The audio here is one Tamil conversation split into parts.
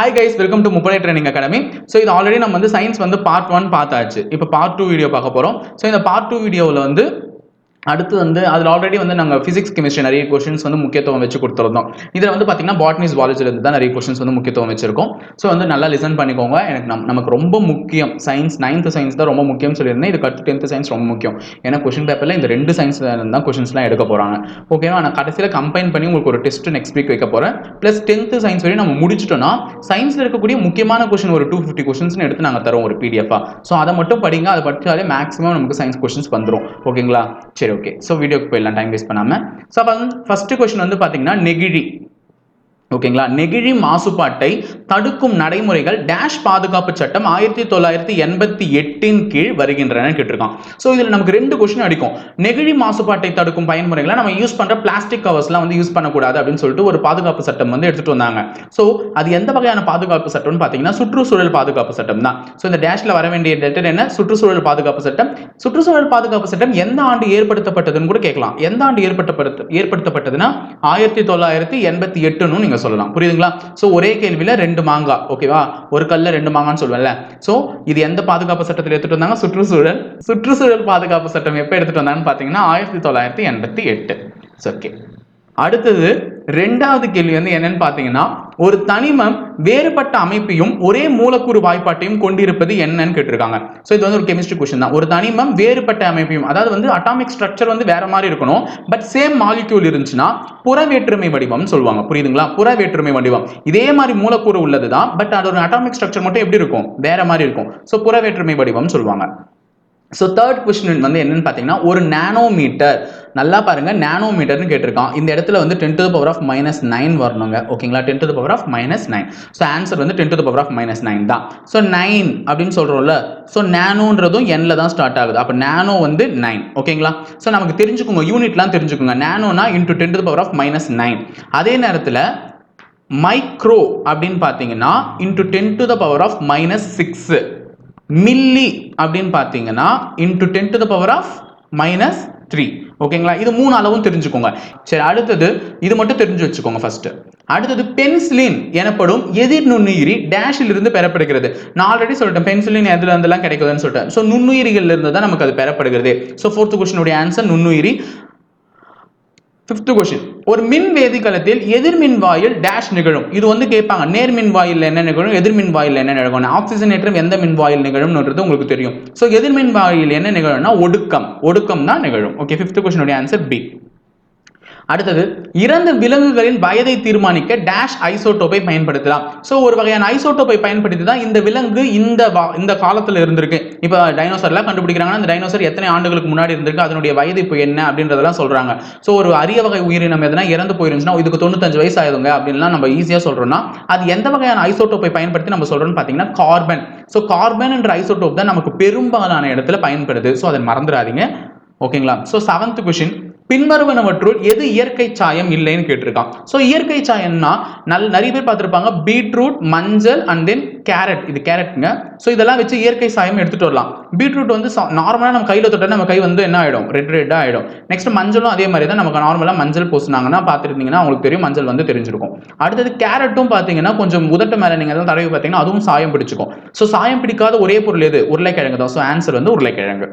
Hi guys welcome to Muppadai training academy so இது ஆல்ரெடி நம்ம வந்து சயின்ஸ் வந்து பார்ட் ஒன் பார்த்தாச்சு. இப்போ பார்ட் டூ வீடியோ பார்க்க போகிறோம் ஸோ இந்த பார்ட் டூ வீடியோவில் வந்து அடுத்து வந்து அதில் ஆல்ரெடி வந்து நாங்கள் ஃபிசிக்ஸ் கெமிஸ்ட்ரி நிறைய கொஷின்ஸ் வந்து முக்கியத்துவம் வச்சு கொடுத்துருந்தோம். இதில் வந்து பார்த்தீங்கன்னா பாட்னிஸ் இருந்து தான் நிறைய கொஷின்ஸ் வந்து முக்கியத்துவம் வச்சிருக்கோம். ஸோ வந்து நல்லா லிசன் பண்ணிக்கோங்க. எனக்கு நம் நமக்கு ரொம்ப முக்கியம். சயின்ஸ் நைன்த் சயின்ஸ் தான் ரொம்ப முக்கியம் சொல்லியிருந்தேன். இதுக்கு அடுத்து டென்த் சயின்ஸ் ரொம்ப முக்கியம். ஏன்னா கொஷின் பேப்பரில் இந்த ரெண்டு சயின்ஸ் தான் கொஷின்ஸ்லாம் எடுக்க போகிறாங்க ஓகேவா நான் கடைசியில் கம்பைன் பண்ணி உங்களுக்கு ஒரு டெஸ்ட் நெக்ஸ்ட் வீக் வைக்க போகிறேன் ப்ளஸ் டென்த்து சயின்ஸ் வரையும் நம்ம முடிச்சிட்டோம்னா சயின்ஸில் இருக்கக்கூடிய முக்கியமான கொஷின் ஒரு டூ ஃபிஃப்டி கொஷின்ஸ்னு எடுத்து நாங்கள் தரோம் ஒரு பிடிஎஃபாக ஸோ அதை மட்டும் படிங்க. அதை படித்தாலே மேக்ஸிமம் நமக்கு சயின்ஸ் கொஷின்ஸ் வந்துடும் ஓகேங்களா சரி. ஓகே ஸோ வீடியோக்கு போயிடலாம். டைம் வேஸ்ட் பண்ணாமல் ஸோ அப்போ ஃபஸ்ட்டு கொஷின் வந்து பார்த்தீங்கன்னா நெகிழி. ஓகேங்களா? நெகிழி மாசுபாட்டை தடுக்கும் நடைமுறைகள் டேஷ் பாதுகாப்பு சட்டம் ஆயிரத்தி தொள்ளாயிரத்தி எண்பத்தி எட்டின் கீழ் வருகின்றன கேட்டிருக்கான். ஸோ இதில் நமக்கு ரெண்டு கொஸ்டின் அடிக்கும். நெகிழி மாசுபாட்டை தடுக்கும் பயன்முறைகளை நம்ம யூஸ் பண்ணுற பிளாஸ்டிக் கவர்ஸ்லாம் வந்து யூஸ் பண்ணக்கூடாது அப்படின்னு சொல்லிட்டு ஒரு பாதுகாப்பு சட்டம் வந்து எடுத்துட்டு வந்தாங்க. ஸோ அது எந்த வகையான பாதுகாப்பு சட்டம்னு பார்த்தீங்கன்னா சுற்றுச்சூழல் பாதுகாப்பு சட்டம் தான். ஸோ இந்த டேஷ்ல வர வேண்டிய லெட்டர் என்ன? சுற்றுச்சூழல் பாதுகாப்பு சட்டம். சுற்றுச்சூழல் பாதுகாப்பு சட்டம் எந்த ஆண்டு ஏற்படுத்தப்பட்டதுன்னு கூட கேட்கலாம். எந்த ஆண்டு ஏற்படுத்தப்பட்ட ஏற்படுத்தப்பட்டதுன்னா ஆயிரத்தி தொள்ளாயிரத்தி எண்பத்தி எட்டுன்னு நீங்க சொல்லலாம். புரியுதுங்களா? ஸோ ஒரே கேள்வியில ரெண்டு மாங்கா ஓகேவா ஒரு கல்ல ரெண்டு மாங்கான்னு சொல்லுவேன்ல. ஸோ இது எந்த பாதுகாப்பு சட்டத்தில் எடுத்துட்டு வந்தாங்க? சுற்றுச்சூழல். சுற்றுச்சூழல் பாதுகாப்பு சட்டம் எப்போ எடுத்துட்டு வந்தாங்கன்னு பார்த்தீங்கன்னா ஆயிரத்தி தொள்ளாயிரத்தி எண்பத்தி எட்டு. ஓகே அடுத்தது ரெண்டாவது கேள்வி வந்து என்னன்னு பார்த்தீங்கன்னா ஒரு தனிமம் வேறுபட்ட அமைப்பையும் ஒரே மூலக்கூறு வாய்ப்பாட்டையும் கொண்டிருப்பது என்னன்னு கேட்டிருக்காங்க. ஸோ இது வந்து ஒரு கெமிஸ்ட்ரி கொஸ்டின் தான். ஒரு தனிமம் வேறுபட்ட அமைப்பையும் அதாவது வந்து அட்டாமிக் ஸ்ட்ரக்சர் வந்து வேற மாதிரி இருக்கணும் பட் சேம் மாலிக்யூல் இருந்துச்சுன்னா புற வேற்றுமை வடிவம் சொல்லுவாங்க. புரியுதுங்களா? புற வேற்றுமை வடிவம். இதே மாதிரி மூலக்கூறு உள்ளது தான் பட் அதோட அட்டாமிக் ஸ்ட்ரக்சர் மட்டும் எப்படி இருக்கும்? வேற மாதிரி இருக்கும். ஸோ புற வேற்றுமை வடிவம் சொல்லுவாங்க. ஸோ தேர்ட் கொஸ்டின் வந்து என்னன்னு பார்த்தீங்கன்னா ஒரு நானோமீட்டர் நல்லா பாருங்கள் நானோமீட்டர்னு கேட்டிருக்கான். இந்த இடத்துல வந்து ten to power of minus nine வரணுங்க. ஓகேங்களா ten to power of minus nine so answer வந்து ten to power of minus nine தான். ஸோ நைன் அப்படின்னு சொல்கிறோம்ல ஸோ நானோன்றதும் எண்ணில் தான் ஸ்டார்ட் ஆகுது. அப்போ நானோ வந்து நைன் ஓகேங்களா ஸோ நமக்கு தெரிஞ்சுக்கோங்க யூனிட்லாம் தெரிஞ்சுக்கோங்க. நானோனா into ten to power of minus nine அதே நேரத்தில் மைக்ரோ அப்படின்னு பார்த்தீங்கன்னா into ten to the power of minus six milli அப்படின்னு பார்த்தீங்கன்னா into ten to the power of minus three ஓகேங்களா இது மூணு அளவும் தெரிஞ்சுக்கோங்க. சரி அடுத்தது இது மட்டும் தெரிஞ்சு வச்சுக்கோங்க ஃபர்ஸ்ட் அடுத்தது பென்சிலின் எனப்படும் எதிர் நுண்ணுயிரி டேஷில் இருந்து பெறப்படுகிறது. நான் ஆல்ரெடி சொல்லிட்டேன் பென்சிலின் எதுல இருந்தெல்லாம் கிடைக்குதுன்னு சொல்லிட்டேன். ஸோ நுண்ணுயிரிகள் இருந்து தான் நமக்கு அது பெறப்படுகிறது. ஸோ ஃபோர்த் கொஸ்டினுடைய ஆன்சர் நுண்ணுயிரி. ஃபிஃப்த் கொஸ்டின் ஒரு மின் வேதிக்கலத்தில் எதிர்மின் வாயில் டேஷ் நிகழும். இது வந்து கேட்பாங்க நேர்மின் வாயில் என்ன நிகழும் எதிர்மின் வாயில் என்ன நிகழும்? ஆக்சிஜனேற்றம் எந்த மின் வாயில் நிகழும்ன்றது உங்களுக்கு தெரியும். ஸோ எதிர்மின் வாயில் என்ன நிகழும்னா ஒடுக்கம். ஒடுக்கம் தான் நிகழும் ஓகே ஃபிஃப்த் கொஸ்டினுடைய ஆன்சர் பி அடுத்தது இறந்த விலங்குகளின் வயதை தீர்மானிக்க டேஷ் ஐசோட்டோப்பை பயன்படுத்தலாம். ஸோ ஒரு வகையான ஐசோட்டோப்பை பயன்படுத்தி தான் இந்த விலங்கு இந்த இந்த காலத்தில் இருந்திருக்கு. இப்போ டைனோசர்லாம் கண்டுபிடிக்கிறாங்கன்னா அந்த டைனோசர் எத்தனை ஆண்டுகளுக்கு முன்னாடி இருந்திருக்கு அதனுடைய வயது இப்போ என்ன அப்படின்றதெல்லாம் சொல்கிறாங்க ஸோ ஒரு அரிய வகை உயிரினம் எதனா இறந்து போயிருந்துச்சுன்னா இதுக்கு தொண்ணூத்தஞ்சு வயசு ஆயிடுங்க அப்படின்லாம் நம்ம ஈஸியாக சொல்கிறோம்னா அது எந்த வகையான ஐசோட்டோப்பை பயன்படுத்தி நம்ம சொல்கிறோன்னு பார்த்தீங்கன்னா கார்பன் ஸோ கார்பன் என்ற ஐசோட்டோப் தான் நமக்கு பெரும்பாலான இடத்துல பயன்படுது. ஸோ அதை மறந்துடாதீங்க. ஓகேங்களா ஸோ செவன்த் கொஷின் பின்வருவனவற்றுள் எது இயற்கை சாயம் இல்லைன்னு கேட்டிருக்கான். ஸோ இயற்கை சாயம்னா நல் நிறைய பேர் பார்த்துருப்பாங்க. பீட்ரூட் மஞ்சள் அண்ட் தென் கேரட். இது கேரட்டுங்க. ஸோ இதெல்லாம் வச்சு இயற்கை சாயம் எடுத்துட்டு வரலாம். பீட்ரூட் வந்து நார்மலாக நம்ம கையில் தொட்டால் நம்ம கை வந்து என்ன ஆகிடும் ரெட் ரெட்டாக ஆகிடும் நெக்ஸ்ட் மஞ்சளும் அதே மாதிரி தான் நமக்கு நார்மலாக மஞ்சள் பூசினாங்கன்னா பார்த்துருந்தீங்கன்னா உங்களுக்கு தெரியும். மஞ்சள் வந்து தெரிஞ்சிருக்கும். அடுத்தது கேரட்டும் பார்த்தீங்கன்னா கொஞ்சம் உதட்டு மேலே நீங்கள் எதாவது தடவி பார்த்தீங்கன்னா அதுவும் சாயம் பிடிச்சிக்கும். ஸோ சாயம் பிடிக்காத ஒரே பொருள் எது? உருளைக்கிழங்கு தான். ஸோ ஆன்சர் வந்து உருளைக்கிழங்கு.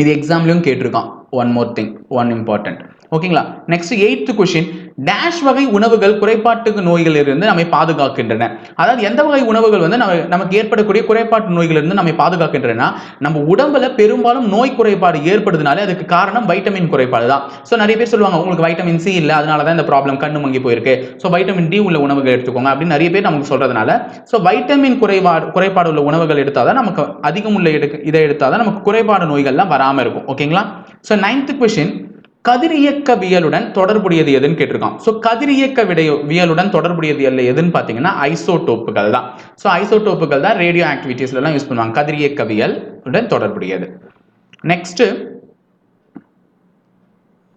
இது எக்ஸாம்லையும் கேட்டிருக்கான். One more thing one important ஓகேங்களா நெக்ஸ்ட் எயித்து கொஷின் டேஷ் வகை உணவுகள் குறைபாட்டு நோய்கள் இருந்து நம்மை பாதுகாக்கின்றன. அதாவது எந்த வகை உணவுகள் வந்து நம்ம நமக்கு ஏற்படக்கூடிய குறைபாட்டு நோய்கள் இருந்து நம்மை பாதுகாக்கின்றன? நம்ம உடம்புல பெரும்பாலும் நோய் குறைபாடு ஏற்படுதுனாலே அதுக்கு காரணம் வைட்டமின் குறைபாடு தான். ஸோ நிறைய பேர் சொல்லுவாங்க உங்களுக்கு வைட்டமின் சி இல்லை அதனால தான் இந்த ப்ராப்ளம் கண்ணு மங்கி போயிருக்கு. ஸோ வைட்டமின் டி உள்ள உணவுகள் எடுத்துக்கோங்க அப்படின்னு நிறைய பேர் நமக்கு சொல்றதுனால. ஸோ வைட்டமின் குறைபாடு குறைபாடு உள்ள உணவுகள் எடுத்தால் தான் நமக்கு அதிகம் உள்ள எடுக்க இதை எடுத்தால் தான் நமக்கு குறைபாடு நோய்கள்லாம் வராமல் இருக்கும். ஓகேங்களா ஸோ நைன்த் கொஷின் கதிரியக்கவியலுடன் தொடர்புடையது எதுன்னு கேட்டிருக்கான். ஸோ கதிரியக்க விடைய வியலுடன் தொடர்புடையது இல்லை எதுன்னு பார்த்தீங்கன்னா ஐசோடோப்புகள் தான். ஸோ ஐசோடோப்புகள் தான் ரேடியோ ஆக்டிவிட்டீஸ்லாம் யூஸ் பண்ணுவாங்க. கதிரியக்கவியல் உடன் தொடர்புடையது. நெக்ஸ்ட்டு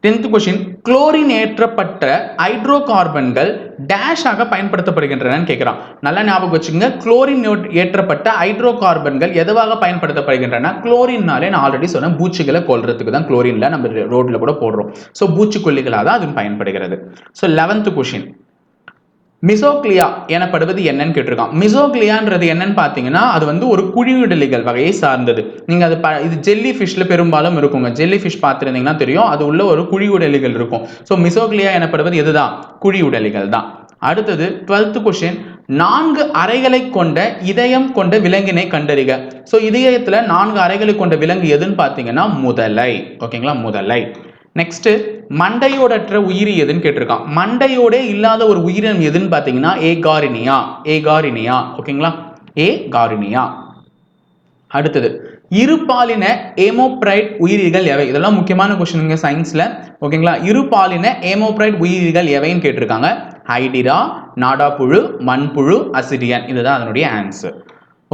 டென்த் கொஷின் குளோரின் ஏற்றப்பட்ட ஹைட்ரோ கார்பன்கள் டேஷாக பயன்படுத்தப்படுகின்றன கேட்கிறான் நல்லா ஞாபகம் வச்சுங்க குளோரின் ஏற்றப்பட்ட ஹைட்ரோ கார்பன்கள் எதுவாக பயன்படுத்தப்படுகின்றன? குளோரின்னாலே நான் ஆல்ரெடி சொன்னேன் பூச்சிகளை கொல்றதுக்கு தான் குளோரின்ல நம்ம ரோட்ல கூட போடுறோம். ஸோ பூச்சிக்கொல்லிகளாக தான் அது பயன்படுகிறது. ஸோ லெவன்த் கொஷின் மிசோக்லியா எனப்படுவது என்னன்னு கேட்டிருக்கான். மிசோக்லியான்றது என்னன்னு பார்த்தீங்கன்னா அது வந்து ஒரு குழிவிடலிகள் வகையை சார்ந்தது. நீங்கள் அது ப- இது ஜெல்லி ஃபிஷ்ல பெரும்பாலும் இருக்குங்க. ஜெல்லி ஃபிஷ் பார்த்துருந்தீங்கன்னா தெரியும். அது உள்ள ஒரு குழிவுடலிகள் இருக்கும். ஸோ மிசோக்லியா எனப்படுவது எதுதான்? குழிவுடலிகள் தான். அடுத்தது டுவெல்த் கொஷின் நான்கு அறைகளை கொண்ட இதயம் கொண்ட விலங்கினை கண்டறிக. ஸோ இதயத்தில் நான்கு அறைகளை கொண்ட விலங்கு எதுன்னு பார்த்தீங்கன்னா முதலை. ஓகேங்களா? முதலை. நெக்ஸ்ட் மண்டையோடற்ற உயிரி எதுன்னு கேட்டிருக்கான். மண்டையோடே இல்லாத ஒரு உயிரினம் எதுன்னு பார்த்தீங்கன்னா ஏகாரினியா. ஏகாரினியா. ஓகேங்களா? ஏகாரினியா. அடுத்தது இருபாலின ஏமோப்ரைட் உயிரிகள் எவை? இதெல்லாம் முக்கியமான கொஸ்டினுங்க சயின்ஸ்ல ஓகேங்களா? இருபாலின ஏமோப்ரைட் உயிரிகள் எவைன்னு கேட்டிருக்காங்க. ஹைடிரா நாடாப்புழு மண்புழு அசிடியன். இதுதான் அதனுடைய ஆன்சர்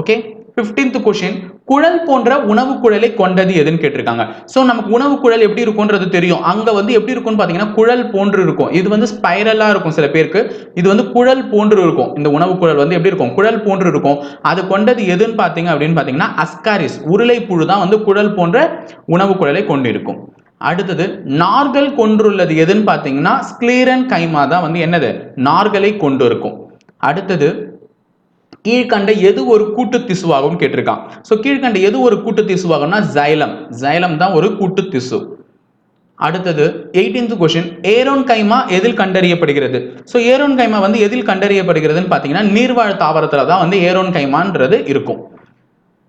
ஓகே? 15th கொஷின் குழல் போன்ற உணவு குழலை கொண்டது எதுன்னு கேட்டிருக்காங்க. ஸோ நமக்கு உணவு குழல் எப்படி இருக்கும்ன்றது தெரியும். அங்கே வந்து எப்படி இருக்கும்னு பார்த்தீங்கன்னா குழல் போன்று இருக்கும். இது வந்து ஸ்பைரலாக இருக்கும் சில பேருக்கு. இது வந்து குழல் போன்று இருக்கும். இந்த உணவு குழல் வந்து எப்படி இருக்கும்? குழல் போன்று இருக்கும். அது கொண்டது எதுன்னு பார்த்தீங்க அப்படின்னு பார்த்தீங்கன்னா அஸ்காரிஸ் உருளை புழு தான் வந்து குழல் போன்ற உணவு குழலை கொண்டிருக்கும். அடுத்தது நார்கள் கொன்றுள்ளது எதுன்னு பார்த்தீங்கன்னா ஸ்க்ளீரன் கைமா தான் வந்து என்னது? நார்களை கொண்டு இருக்கும் அடுத்தது கீழ்கண்ட எது ஒரு கூட்டு திசுவாகும் கேட்டிருக்கான். ஸோ கீழ்கண்ட எது ஒரு கூட்டு திசுவாகும்னா ஜைலம் ஜைலம் தான் ஒரு கூட்டு திசு அடுத்தது 18th கொஸ்டின் ஏரோன் கைமா எதில் கண்டறியப்படுகிறது? ஸோ ஏரோன் கைமா வந்து எதில் கண்டறியப்படுகிறதுன்னு பார்த்தீங்கன்னா நீர்வாழ் தாவரத்தில் தான் வந்து ஏரோன் கைமான்றது இருக்கும்.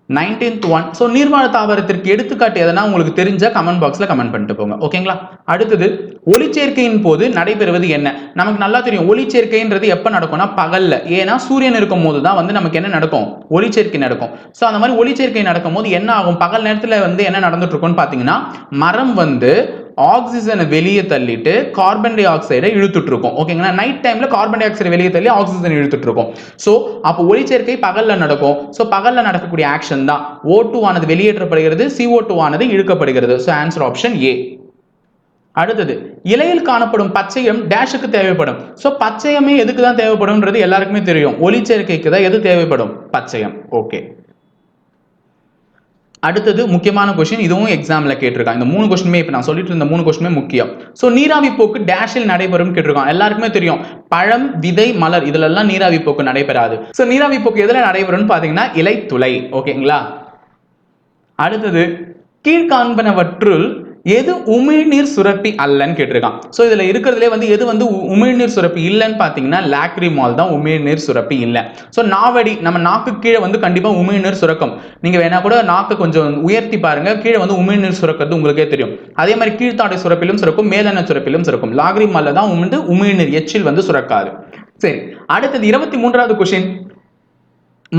19th ஒன் ஸோ நீர்வாழ் தாவரத்திற்கு எடுத்துக்காட்டு எதனா உங்களுக்கு தெரிஞ்ச கமெண்ட் பாக்ஸில் கமெண்ட் பண்ணிட்டு போங்க. ஓகேங்களா அடுத்தது ஒளிச்சேர்க்கையின் போது நடைபெறுவது என்ன? நமக்கு நல்லா தெரியும். ஒளிச்சேர்க்கைன்றது எப்போ நடக்கும்னா பகல்ல. ஏன்னா சூரியன் இருக்கும் போது தான் வந்து நமக்கு என்ன நடக்கும்? ஒளிச்சேர்க்கை நடக்கும். ஸோ அந்த மாதிரி ஒளிச்சேர்க்கை நடக்கும் போது என்ன ஆகும்? பகல் நேரத்தில் வந்து என்ன நடந்துட்டு இருக்கும்னு பார்த்தீங்கன்னா மரம் வந்து ஆக்சிஜனை வெளியே தள்ளிட்டு கார்பன் டை ஆக்சைடை இழுத்துட்டு இருக்கும் ஓகேங்களா நைட் டைம்ல கார்பன் டை ஆக்சைடை வெளியே தள்ளி ஆக்சிஜன் இழுத்துட்டு இருக்கும் ஸோ அப்போ ஒளிச்சேர்க்கை பகல்ல நடக்கும். ஸோ பகல்ல நடக்கக்கூடிய ஆக்ஷன் தான் ஓ டூ ஆனது வெளியேற்றப்படுகிறது சிஓ டூ ஆனது இழுக்கப்படுகிறது. ஸோ ஆன்சர் ஆப்ஷன் ஏ அடுத்தது இலையில் காணப்படும் பச்சையம் டேஷுக்கு தேவைப்படும். ஸோ பச்சையமே எதுக்கு தான் தேவைப்படும்ன்றது எல்லாருக்குமே தெரியும். ஒளிச்சேர்க்கைக்கு தான் எது தேவைப்படும்? பச்சையம். ஓகே அடுத்தது முக்கியமான கொஸ்டின் இதுவும் எக்ஸாமில் கேட்டிருக்கான். இந்த மூணு கொஸ்டினுமே இப்போ நான் சொல்லிட்டு இருந்த மூணு கொஸ்டினுமே முக்கியம். ஸோ நீராவி போக்கு டேஷில் நடைபெறும் கேட்டிருக்கான். எல்லாருக்குமே தெரியும். பழம் விதை மலர் இதுலெல்லாம் நீராவி போக்கு நடைபெறாது. ஸோ நீராவி போக்கு எதில் நடைபெறும்னு பார்த்தீங்கன்னா இலைத்துளை. ஓகேங்களா அடுத்தது கீழ்காண்பனவற்றுள் எது உமிழ்நீர் சுரப்பி அல்லன்னு கேட்டிருக்கான். ஸோ இதில் இருக்கிறதுலே வந்து எது வந்து உமிழ்நீர் சுரப்பி இல்லைன்னு பார்த்தீங்கன்னா லாக்ரிமால் தான் உமிழ்நீர் சுரப்பி இல்லை. ஸோ நாவடி நம்ம நாக்கு கீழே வந்து கண்டிப்பாக உமிழ்நீர் சுரக்கும். நீங்கள் வேணா கூட நாக்கு கொஞ்சம் உயர்த்தி பாருங்க. கீழே வந்து உமிழ்நீர் சுரக்கிறது உங்களுக்கே தெரியும். அதே மாதிரி கீழ்த்தாடை சுரப்பிலும் சுரக்கும் மேலெண்ண சுரப்பிலும் சுரக்கும். லாக்ரிமாலில் தான் வந்து உமிழ்நீர் எச்சில் வந்து சுரக்காது. சரி அடுத்தது இருபத்தி மூன்றாவது கொஷின்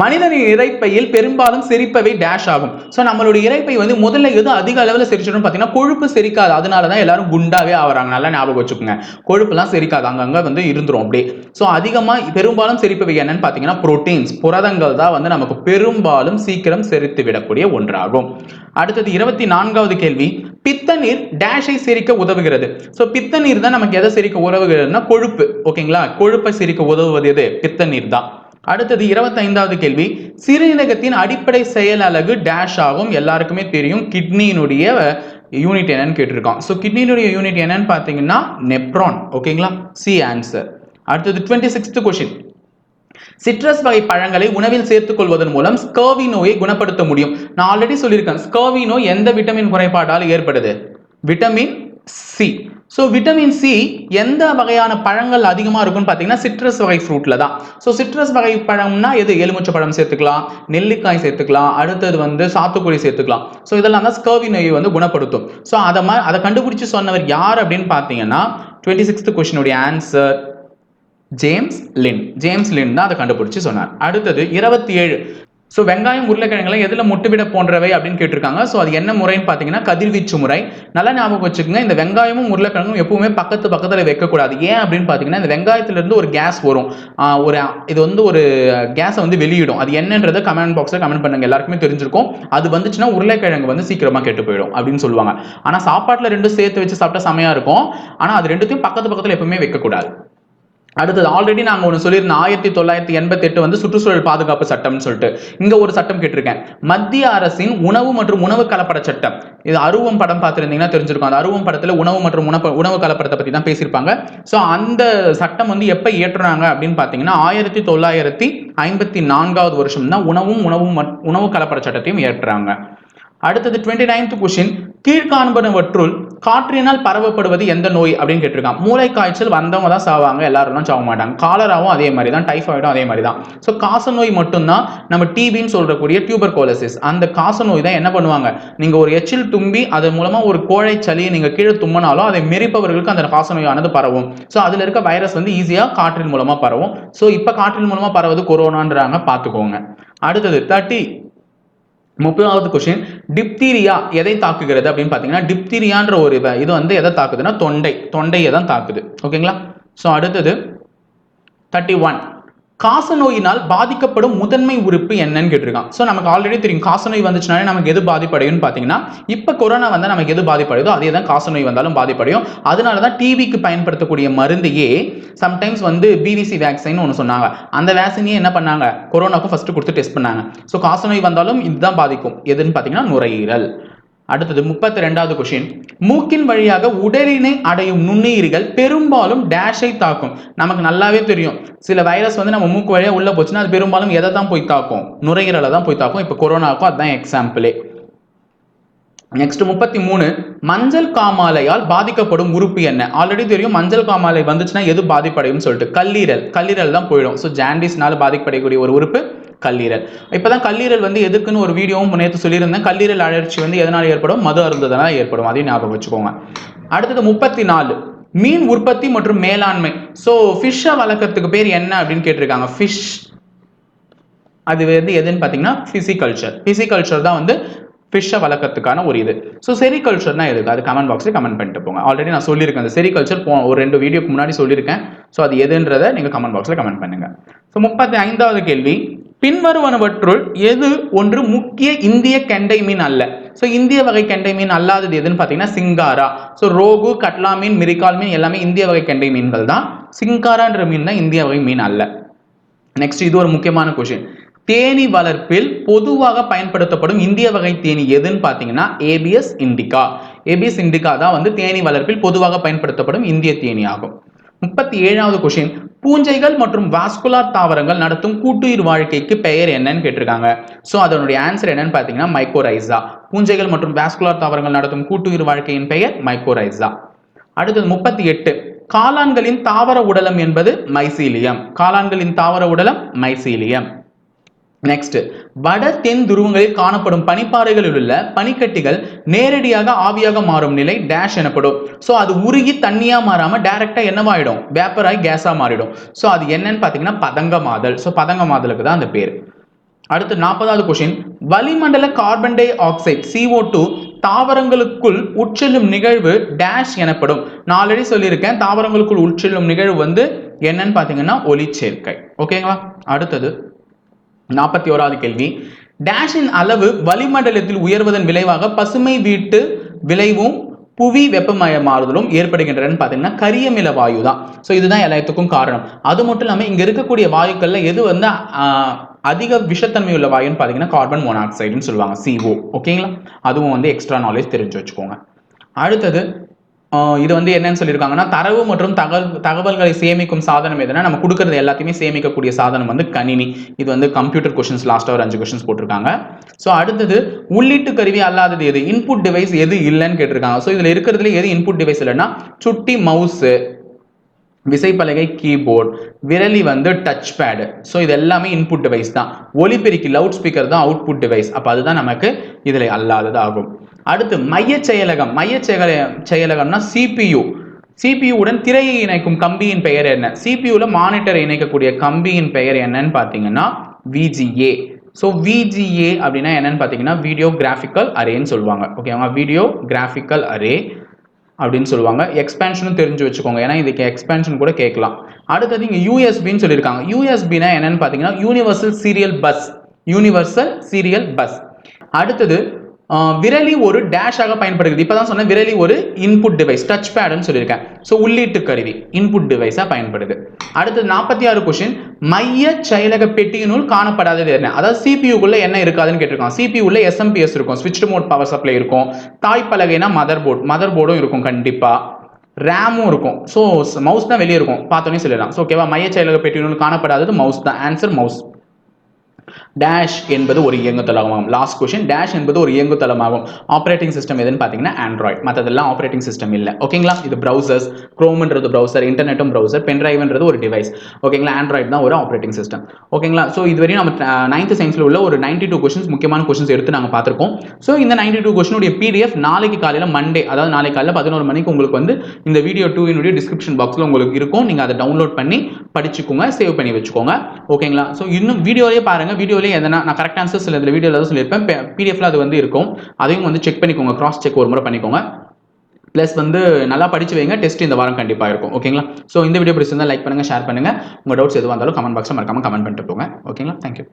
மனிதனின் இறைப்பையில் பெரும்பாலும் செரிப்பவை டேஷ் ஆகும். ஸோ நம்மளுடைய இறைப்பை வந்து முதல்ல எது அதிக அளவில் செரிச்சிடும் பார்த்தீங்கன்னா கொழுப்பு செரிக்காது. அதனால தான் எல்லாரும் குண்டாவே ஆகிறாங்க நல்லா ஞாபகம் வச்சுக்கோங்க. கொழுப்புலாம் செரிக்காது. அங்கங்கே வந்து இருந்துரும் அப்படியே. ஸோ அதிகமாக பெரும்பாலும் செரிப்பவை என்னன்னு பார்த்தீங்கன்னா புரோட்டீன்ஸ் புரதங்கள் தான் வந்து நமக்கு பெரும்பாலும் சீக்கிரம் செரித்து விடக்கூடிய ஒன்றாகும். அடுத்தது இருபத்தி நான்காவது கேள்வி. பித்த நீர் டேஷை சிரிக்க உதவுகிறது. ஸோ பித்த நீர் தான் நமக்கு எதை சிரிக்க உதவுகிறதுனா கொழுப்பு. ஓகேங்களா? கொழுப்பை சிரிக்க உதவுவது எது? பித்த நீர் தான். அடுத்தது இருபத்தைந்தாவது கேள்வி. சிறுநீரகத்தின் அடிப்படை செயல் அலகு டேஷ் ஆகும். எல்லாருக்குமே தெரியும். கிட்னியினுடைய யூனிட் என்னன்னு கேட்டிருக்கோம் ஸோ கிட்னியினுடைய யூனிட் என்னன்னு பார்த்தீங்கன்னா நெப்ரான் ஓகேங்களா சி ஆன்சர் அடுத்தது டுவெண்ட்டி சிக்ஸ்த் கொஷின் சிட்ரஸ் வகை பழங்களை உணவில் சேர்த்துக் கொள்வதன் மூலம் ஸ்கர்வி நோயை குணப்படுத்த முடியும். நான் ஆல்ரெடி சொல்லியிருக்கேன். ஸ்கர்வி நோய் எந்த விட்டமின் குறைபாட்டால் ஏற்படுது? Vitamin C so vitamin C எந்த வகையான பழங்கள் அதிகமாக இருக்கும்னு பார்த்தீங்கன்னா சிட்ரஸ் வகை ஃப்ரூட்டில் தான். ஸோ சிட்ரஸ் வகை பழம்னா எது? எலுமிச்சை பழம் சேர்த்துக்கலாம் நெல்லிக்காய் சேர்த்துக்கலாம் அடுத்தது வந்து சாத்துக்குடி சேர்த்துக்கலாம். ஸோ இதெல்லாம் தான் ஸ்கர்வி நோயை வந்து குணப்படுத்தும். ஸோ அதை மாதிரி அதை கண்டுபிடிச்சு சொன்னவர் யார் அப்படின்னு பார்த்தீங்கன்னா twenty sixth கொஷினுடைய answer James Lin James Lin தான் அதை கண்டுபிடிச்சு சொன்னார். அடுத்தது இருபத்தி ஏழு. ஸோ வெங்காயம் உருளைக்கிழங்குலாம் எதில் முட்டுவிட போன்றவை அப்படின்னு கேட்டிருக்காங்க. ஸோ அது என்ன முறைன்னு பார்த்தீங்கன்னா கதிர்வீச்சு முறை. நல்லா ஞாபகம் வச்சுக்கோங்க இந்த வெங்காயமும் உருளைக்கிழங்கும் எப்பவுமே பக்கத்து பக்கத்தில் வைக்கக்கூடாது. ஏன் அப்படின்னு பார்த்தீங்கன்னா இந்த வெங்காயத்துலேருந்து ஒரு கேஸ் வரும். ஒரு இது வந்து ஒரு கேஸை வந்து வெளியிடும். அது என்னன்றதை கமெண்ட் பாக்ஸில் கமெண்ட் பண்ணுங்க. எல்லாருக்குமே தெரிஞ்சிருக்கும். அது வந்துச்சுன்னா உருளைக்கிழங்கு வந்து சீக்கிரமாக கெட்டு போயிடும் அப்படின்னு சொல்லுவாங்க. ஆனால் சாப்பாட்டில் ரெண்டும் சேர்த்து வச்சு சாப்பிட்டா செமையாக இருக்கும். ஆனால் அது ரெண்டுத்தையும் பக்கத்து பக்கத்தில் எப்பவுமே வைக்கக்கூடாது. அடுத்தது ஆல்ரெடி நாங்கள் ஒன்று சொல்லியிருந்தோம் ஆயிரத்தி தொள்ளாயிரத்தி எண்பத்தெட்டு வந்து சுற்றுச்சூழல் பாதுகாப்பு சட்டம்னு சொல்லிட்டு. இங்கே ஒரு சட்டம் கேட்டிருக்கேன். மத்திய அரசின் உணவு மற்றும் உணவு கலப்பட சட்டம். இது அருவம் படம் பார்த்துருந்தீங்கன்னா தெரிஞ்சிருக்கும். அந்த அருவம் படத்தில் உணவு மற்றும் உணவு உணவு கலப்படத்தை பற்றி தான் பேசியிருப்பாங்க. ஸோ அந்த சட்டம் வந்து எப்போ இயற்றுறாங்க அப்படின்னு பார்த்தீங்கன்னா ஆயிரத்தி தொள்ளாயிரத்தி ஐம்பத்தி நான்காவது வருஷம் தான் உணவும் உணவும் உணவு கலப்பட சட்டத்தையும் ஏற்றுறாங்க அடுத்தது டுவெண்ட்டி நைன்த் கொஸ்டின் கீழ்காண்பனவற்றுள் காற்றினால் பரவப்படுவது எந்த நோய் அப்படின்னு கேட்டிருக்கான் மூளை காய்ச்சல் வந்தவங்க தான் சாவாங்க எல்லாரும் சாக மாட்டாங்க. காலராவும் அதே மாதிரி தான் டைஃபாய்டும் அதே மாதிரி தான். ஸோ காச நோய் மட்டும்தான் நம்ம டிபின்னு சொல்றக்கூடிய டியூபர் கோலசிஸ் அந்த காச நோய் தான் என்ன பண்ணுவாங்க? நீங்க ஒரு எச்சில் தும்பி அதன் மூலமா ஒரு கோழை சளியை நீங்க கீழே தும்பினாலும் அதை மெரிப்பவர்களுக்கு அந்த காச நோயானது பரவும். ஸோ அதுல இருக்க வைரஸ் வந்து ஈஸியா காற்றின் மூலமா பரவும். ஸோ இப்போ காற்றின் மூலமா பரவது கொரோனான்றாங்க பார்த்துக்கோங்க. அடுத்தது தேர்ட்டி முப்பதாவது கொஸ்டின் டிப்தீரியா எதை தாக்குகிறது அப்படின்னு பார்த்தீங்கன்னா டிப்தீரியான்ற ஒரு இது வந்து எதை தாக்குதுன்னா தொண்டை தொண்டையை தான் தாக்குது ஓகேங்களா ஸோ அடுத்தது தேர்ட்டி ஒன் காச நோயினால் பாதிக்கப்படும் முதன்மை உறுப்பு என்னன்னு கேட்டிருக்கான். ஸோ நமக்கு ஆல்ரெடி தெரியும். காசநோய் வந்துச்சுனாலே நமக்கு எது பாதிப்படையும்னு பார்த்தீங்கன்னா இப்போ கொரோனா வந்தால் நமக்கு எது பாதிப்படையுதோ அதே தான் காச நோய் வந்தாலும் பாதிப்படையும். அதனால தான் டிவிக்கு பயன்படுத்தக்கூடிய மருந்தையே சம்டைம்ஸ் வந்து பிவிசி வேக்சின் ஒன்று சொன்னாங்க. அந்த வேக்சினையே என்ன பண்ணாங்க? கொரோனாவுக்கு ஃபர்ஸ்ட் கொடுத்து டெஸ்ட் பண்ணாங்க. ஸோ காசநோய் வந்தாலும் இதுதான் பாதிக்கும். எதுன்னு பார்த்தீங்கன்னா நுரையீரல். அடுத்தது முப்பத்தி ரெண்டாவது கொஷின் மூக்கின் வழியாக உடலினை அடையும் நுண்ணுயிரிகள் பெரும்பாலும் டேஷை தாக்கும். நமக்கு நல்லாவே தெரியும். சில வைரஸ் வந்து நம்ம மூக்கு வழியாக உள்ள போச்சுன்னா அது பெரும்பாலும் எதை தான் போய் தாக்கும்? நுரையீரலை தான் போய் தாக்கும். இப்போ கொரோனாவுக்கும் அதுதான் எக்ஸாம்பிளே நெக்ஸ்ட் முப்பத்தி மூணு மஞ்சள் காமாலையால் பாதிக்கப்படும் உறுப்பு என்ன? ஆல்ரெடி தெரியும் மஞ்சள் காமாலை வந்துச்சுன்னா எது பாதிப்படையும் சொல்லிட்டு. கல்லீரல். கல்லீரல் தான் போயிடும். ஸோ ஜாண்டிஸ்னால பாதிப்படையக்கூடிய ஒரு உறுப்பு கல்லீரல். இப்போ தான் கல்லீரல் வந்து எதுக்குன்னு ஒரு வீடியோவும் நேற்று சொல்லியிருந்தேன். கல்லீரல் அழற்சி வந்து எதனால் ஏற்படும்? மது அருந்ததனால் ஏற்படும். அதையும் ஞாபகம் வச்சுக்கோங்க. அடுத்தது முப்பத்தி நாலு மீன் உற்பத்தி மற்றும் மேலாண்மை. ஸோ ஃபிஷ்ஷை வளர்க்கறதுக்கு பேர் என்ன அப்படின்னு கேட்டிருக்காங்க. ஃபிஷ் அது வந்து எதுன்னு பார்த்தீங்கன்னா ஃபிசிகல்ச்சர் ஃபிசிகல்ச்சர் தான் வந்து ஃபிஷ்ஷை வளர்க்கறதுக்கான ஒரு இது. ஸோ செரிகல்ச்சர்னா எதுக்கு? அது கமெண்ட் பாக்ஸில் கமெண்ட் பண்ணிட்டு போங்க. ஆல்ரெடி நான் சொல்லியிருக்கேன். அந்த செரிகல்ச்சர் போ ஒரு ரெண்டு வீடியோக்கு முன்னாடி சொல்லியிருக்கேன். ஸோ அது எதுன்றதை நீங்கள் கமெண்ட் பாக்ஸில் கமெண்ட் பண்ணுங்கள் ஸோ முப்பத்தி ஐந்தாவது கேள்வி. பின்வருவனவற்றுள் எது ஒன்று முக்கிய இந்திய கெண்டை மீன் அல்ல. ஸோ இந்திய வகை கெண்டை மீன் அல்லாதது எதுன்னு பார்த்தீங்கன்னா சிங்காரா. ஸோ ரோகு கட்லா மீன் மிரிக்கால் மீன் எல்லாமே இந்திய வகை கெண்டை மீன்கள் தான். சிங்காரான்ற மீன் தான் இந்திய வகை மீன் அல்ல. நெக்ஸ்ட் இது ஒரு முக்கியமான கொஷின் தேனி வளர்ப்பில் பொதுவாக பயன்படுத்தப்படும் இந்திய வகை தேனி எதுன்னு பார்த்தீங்கன்னா ஏபிஎஸ் இண்டிகா ஏபிஎஸ் இண்டிகா தான் வந்து தேனி வளர்ப்பில் பொதுவாக பயன்படுத்தப்படும் இந்திய தேனி ஆகும். முப்பத்தி ஏழாவது கொஷின் பூஞ்சைகள் மற்றும் வாஸ்குலார் தாவரங்கள் நடத்தும் கூட்டுயிர் வாழ்க்கைக்கு பெயர் என்னன்னு கேட்டிருக்காங்க. ஸோ அதனுடைய ஆன்சர் என்னன்னு பார்த்தீங்கன்னா மைக்கோரைசா பூஞ்சைகள் மற்றும் வாஸ்குலார் தாவரங்கள் நடத்தும் கூட்டுயிர் வாழ்க்கையின் பெயர் மைக்கோரைசா அடுத்தது முப்பத்தி எட்டு. காளான்களின் தாவர உடலம் என்பது மைசீலியம் காளான்களின் தாவர உடலம் மைசீலியம் நெக்ஸ்ட் வட தென் துருவங்களில் காணப்படும் பனிப்பாறைகளில் உள்ள பனிக்கட்டிகள் நேரடியாக ஆவியாக மாறும் நிலை டேஷ் எனப்படும். ஸோ அது உருகி தண்ணியா மாறாம டைரக்டா என்னவாயிடும்? வேப்பராகி கேஸா மாறிடும். ஸோ அது என்னன்னு பார்த்தீங்கன்னா பதங்கமாதல் ஸோ பதங்கமாதலுக்கு தான் அந்த பேர். அடுத்து நாற்பதாவது கொஷின் வளிமண்டல carbon dioxide CO two தாவரங்களுக்குள் உட்செல்லும் நிகழ்வு டேஷ் எனப்படும். நான் ஆல்ரெடி சொல்லியிருக்கேன் தாவரங்களுக்குள் உட்செல்லும் நிகழ்வு வந்து என்னன்னு பார்த்தீங்கன்னா ஒளிச்சேர்க்கை. ஓகேங்களா அடுத்தது நாற்பத்தி ஓராவது கேள்வி. டேஷின் அளவு வளிமண்டலத்தில் உயர்வதன் விளைவாக பசுமை வீட்டு விளைவும் புவி வெப்பமயமாறுதலும் ஏற்படுகின்றன பார்த்தீங்கன்னா கரியமில வாயு தான். ஸோ இதுதான் எல்லாத்துக்கும் காரணம். அது மட்டும் இல்லாமல் இங்கே இருக்கக்கூடிய வாயுக்கள்ல எது வந்து அதிக விஷத்தன்மை உள்ள வாயுன்னு பார்த்தீங்கன்னா கார்பன் மோனாக்சைடுன்னு சொல்லுவாங்க சிஓ ஓகேங்களா அதுவும் வந்து எக்ஸ்ட்ரா நாலேஜ் தெரிஞ்சு வச்சுக்கோங்க. அடுத்தது இது வந்து என்னன்னு சொல்லியிருக்காங்கன்னா தரவு மற்றும் தகவல் தகவல்களை சேமிக்கும் சாதனம் எதுனா நம்ம கொடுக்கறது எல்லாத்தையுமே சேமிக்கக்கூடிய சாதனம் வந்து கணினி. இது வந்து கம்ப்யூட்டர் கொஷின்ஸ் லாஸ்ட்டாக ஒரு அஞ்சு கொஷின்ஸ் போட்டிருக்காங்க. ஸோ அடுத்தது உள்ளீட்டு கருவி அல்லாதது எது? இன்புட் டிவைஸ் எது இல்லைன்னு கேட்டிருக்காங்க. ஸோ இதில் இருக்கிறதுல எது இன்புட் டிவைஸ் இல்லைன்னா சுட்டி மவுஸு விசைப்பலகை கீபோர்ட் விரலி வந்து டச் பேடு ஸோ இது எல்லாமே இன்புட் டிவைஸ் தான். ஒலிபெருக்கி லவுட் ஸ்பீக்கர் தான் அவுட்புட் டிவைஸ் அப்போ அதுதான் நமக்கு இதில் அல்லாதது ஆகும் அடுத்து மைய செயலகம் மைய செயல செயலகம்னா சிபியு சிபியு உடன் திரையை இணைக்கும் கம்பியின் பெயர் என்ன? சிபியூல மானிட்டரை இணைக்கக்கூடிய கம்பியின் பெயர் என்னன்னு பார்த்தீங்கன்னா விஜிஏ ஸோ விஜிஏ அப்படின்னா என்னன்னு பார்த்தீங்கன்னா வீடியோ கிராஃபிக்கல் அரேன்னு சொல்லுவாங்க. ஓகேவா வீடியோ கிராஃபிக்கல் அரே அப்படின்னு சொல்லுவாங்க. எக்ஸ்பேன்ஷனும் தெரிஞ்சு வச்சுக்கோங்க. ஏன்னா இதுக்கு எக்ஸ்பேன்ஷன் கூட கேட்கலாம். அடுத்தது இங்கே யூஎஸ்பின்னு சொல்லியிருக்காங்க. யூஎஸ்பினா என்னன்னு பார்த்தீங்கன்னா universal serial bus universal serial bus அடுத்தது விரலி ஒரு டேஷாக பயன்படுகிறது. இப்பதான் சொன்னேன் விரலி ஒரு இன்புட் டிவைஸ் டச் பேடுன்னு சொல்லியிருக்கேன். ஸோ உள்ளீட்டு கருவி இன்புட் டிவைஸாக பயன்படுது. அடுத்து நாற்பத்தி ஆறு கொஷின் மைய செயலக பெட்டியினுள் காணப்படாதது என்ன? அதாவது சிபியூக்குள்ள என்ன இருக்காதுன்னு கேட்டிருக்கான். சிபியூல எஸ்எம்பிஎஸ் இருக்கும் ஸ்விட்ச் மோட் பவர் சப்ளை இருக்கும். தாய் பலகைனா மதர் போர்டு மதர் போர்டும் இருக்கும் கண்டிப்பாக ரேமும் இருக்கும். ஸோ மவுஸ் தான் வெளியே இருக்கும். பார்த்தோன்னே சொல்லிடலாம். ஸோ ஓகேவா மைய செயலக பெட்டியினுள் காணப்படாதது மவுஸ் தான். ஆன்சர் மவுஸ் டேஷ் என்பது ஒரு இயங்குதளமாகும். லாஸ்ட் கொஸ்டின் டேஷ் என்பது ஒரு இயங்குதளமாகும். ஆப்ரேட்டிங் சிஸ்டம் எதுன்னு பார்த்தீங்கன்னா ஆண்ட்ராய்ட் மற்றதெல்லாம் ஆப்ரேட்டிங் சிஸ்டம் இல்லை. ஓகேங்களா இது ப்ரௌசர்ஸ் க்ரோம்ன்றது ப்ரௌசர் இன்டர்நெட்டும் ப்ரௌசர் பென்ட்ரைவ்ன்றது ஒரு டிவைஸ் ஓகேங்களா ஆண்ட்ராய்ட் தான் ஒரு ஆப்ரேட்டிங் சிஸ்டம் ஓகேங்களா ஸோ இதுவரையும் நம்ம நைன்த் சயின்ஸில் உள்ள ஒரு நைன்டி டூ கொஸ்டின்ஸ் முக்கியமான கொஸ்டின்ஸ் எடுத்து நாங்கள் பார்த்துருக்கோம். ஸோ இந்த நைன்டி டூ கொஸ்டினுடைய பிடிஎஃப் நாளைக்கு காலையில் மண்டே அதாவது நாளைக்கு காலையில் பதினோரு மணிக்கு உங்களுக்கு வந்து இந்த வீடியோ டூ டிஸ்கிரிப்ஷன் பாக்ஸில் உங்களுக்கு இருக்கும். நீங்கள் அதை டவுன்லோட் பண்ணி படிச்சுக்கோங்க சேவ் பண்ணி வச்சுக்கோங்க. ஓகேங்களா ஸோ இன்னும் வீடியோலேயே பாருங்கள் வீடியோலேயே எதனா நான் கரெக்ட் ஆன்சர்ஸ் இதில் வீடியோவில் தான் சொல்லியிருப்பேன். பிடிஎஃப்ல அது வந்து இருக்கும். அதையும் வந்து செக் பண்ணிக்கோங்க கிராஸ் செக் ஒரு முறை பண்ணிக்கோங்க. ப்ளஸ் வந்து நல்லா படிச்சு வைங்க டெஸ்ட் இந்த வாரம் கண்டிப்பாக இருக்கும். ஓகேங்களா ஸோ இந்த வீடியோ பிடிச்சிருந்தா லைக் பண்ணுங்கள் ஷேர் பண்ணுங்கள் உங்கள் டவுட்ஸ் எதுவாக இருந்தாலும் கமெண்ட் பாக்ஸில் மறக்காமல் கமெண்ட் பண்ணிட்டு போங்க. ஓகேங்களா தேங்க்யூ